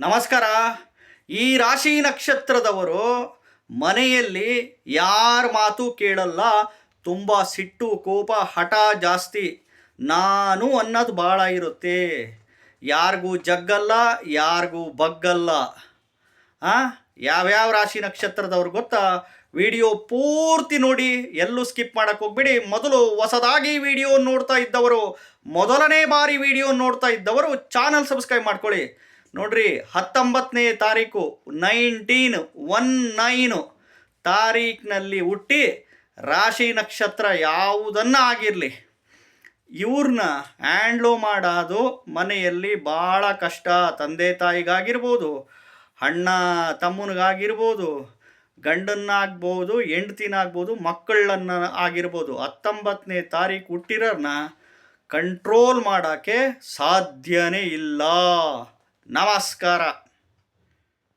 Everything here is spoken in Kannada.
ನಮಸ್ಕಾರ. ಈ ರಾಶಿ ನಕ್ಷತ್ರದವರು ಮನೆಯಲ್ಲಿ ಯಾರ ಮಾತು ಕೇಳಲ್ಲ, ತುಂಬ ಸಿಟ್ಟು, ಕೋಪ, ಹಠ ಜಾಸ್ತಿ. ನಾನು ಅನ್ನೋದು ಭಾಳ ಇರುತ್ತೆ. ಯಾರಿಗೂ ಜಗ್ಗಲ್ಲ, ಯಾರಿಗೂ ಬಗ್ಗಲ್ಲ. ಆ? ಯಾವ್ಯಾವ ರಾಶಿ ನಕ್ಷತ್ರದವ್ರು ಗೊತ್ತಾ? ವಿಡಿಯೋ ಪೂರ್ತಿ ನೋಡಿ, ಎಲ್ಲೂ ಸ್ಕಿಪ್ ಮಾಡಕ್ಕೆ ಹೋಗ್ಬೇಡಿ. ಮೊದಲು ಹೊಸದಾಗಿ ವಿಡಿಯೋ ನೋಡ್ತಾ ಇದ್ದವರು, ಮೊದಲನೇ ಬಾರಿ ವಿಡಿಯೋ ನೋಡ್ತಾ ಇದ್ದವರು, ಚಾನಲ್ ಸಬ್ಸ್ಕ್ರೈಬ್ ಮಾಡ್ಕೊಳ್ಳಿ. ನೋಡ್ರಿ, ಹತ್ತೊಂಬತ್ತನೇ ತಾರೀಕು, ನೈನ್ಟೀನ್, ಒನ್ ನೈನು ತಾರೀಕಿನಲ್ಲಿ ಹುಟ್ಟಿ ರಾಶಿ ನಕ್ಷತ್ರ ಯಾವುದನ್ನು ಆಗಿರಲಿ. ಇವ್ರನ್ನ ಹ್ಯಾಂಡ್ಲು ಮಾಡೋದು ಮನೆಯಲ್ಲಿ ಭಾಳ ಕಷ್ಟ. ತಂದೆ ತಾಯಿಗಾಗಿರ್ಬೋದು, ಅಣ್ಣ ತಮ್ಮನಿಗಾಗಿರ್ಬೋದು, ಗಂಡನ್ನಾಗ್ಬೋದು, ಹೆಂಡ್ತಿನಾಗ್ಬೋದು, ಮಕ್ಕಳನ್ನ ಆಗಿರ್ಬೋದು, ಹತ್ತೊಂಬತ್ತನೇ ತಾರೀಕು ಹುಟ್ಟಿರೋರನ್ನ ಕಂಟ್ರೋಲ್ ಮಾಡೋಕ್ಕೆ ಸಾಧ್ಯನೇ ಇಲ್ಲ. ನಮಸ್ಕಾರ